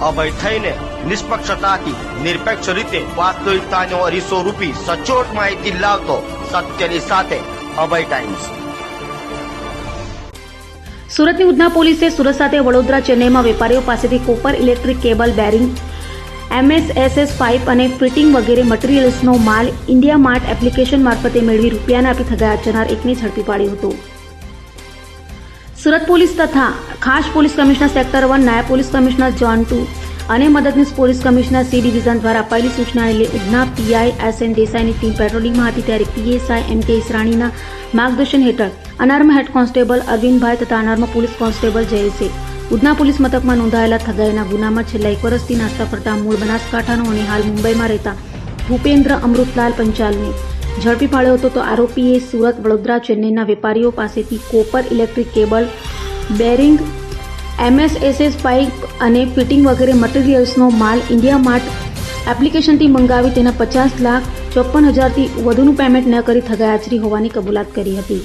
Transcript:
અભય થઈને નિષ્પક્ષતાથી, નિરપેક્ષ રીતે વાસ્તવિકતાનો અરીસો રૂપી સચોટ માહિતી લાવતો સત્યની સાથે અભય ટાઈમ્સ. સુરતની ઉધના પોલીસે સુરત સાથે વડોદરા ચેન્નઈમાં વેપારીઓ પાસેથી copper electric cable bearing, MSSS pipe અને ફિટિંગ વગેરે મટીરિયલ્સનો માલ ઇન્ડિયા માર્ટ એપ્લિકેશન મારફતે મેળવી રૂપિયાના આપી થગા જનાર એકને ઝડપી પાડ્યો હતો. સુરત પોલીસ તથા ખાસ પોલીસ કમિશનર સેક્ટર વન, નાયબ પોલીસ કમિશનર જોન ટુ અને મદદનીશ પોલીસ કમિશનર સી ડિવિઝન દ્વારા અપાયેલી સૂચનાને લઈ ઉધના પીઆઈ એસ એન દેસાઈની ટીમ પેટ્રોલિંગમાં હતી ત્યારે પીએસઆઈ એમ કે ઈસરાણીના માર્ગદર્શન હેઠળ અનાર્મ હેડ કોન્સ્ટેબલ અરવિંદભાઈ તથા અનાર્મ પોલીસ કોન્સ્ટેબલ જયેશે ઉધના પોલીસ મથકમાં નોંધાયેલા થગાઈના ગુનામાં છેલ્લા એક વર્ષથી નાસ્તા કરતા મૂળ બનાસકાંઠાનો અને હાલ મુંબઈમાં રહેતા ભૂપેન્દ્ર અમૃતલાલ પંચાલને ઝડપી પાડ્યો હતો તો આરોપીએ સુરત, વડોદરા, ચેન્નઈના વેપારીઓ પાસેથી copper electric cable, bearing, MSSS pipe અને ફિટિંગ વગેરે મટીરિયલ્સનો માલ ઇન્ડિયા માર્ટ એપ્લિકેશનથી મંગાવી તેના પચાસ લાખ ચોપન હજારથી વધુનું પેમેન્ટ ન કરી થગાયાચરી હોવાની કબૂલાત કરી હતી.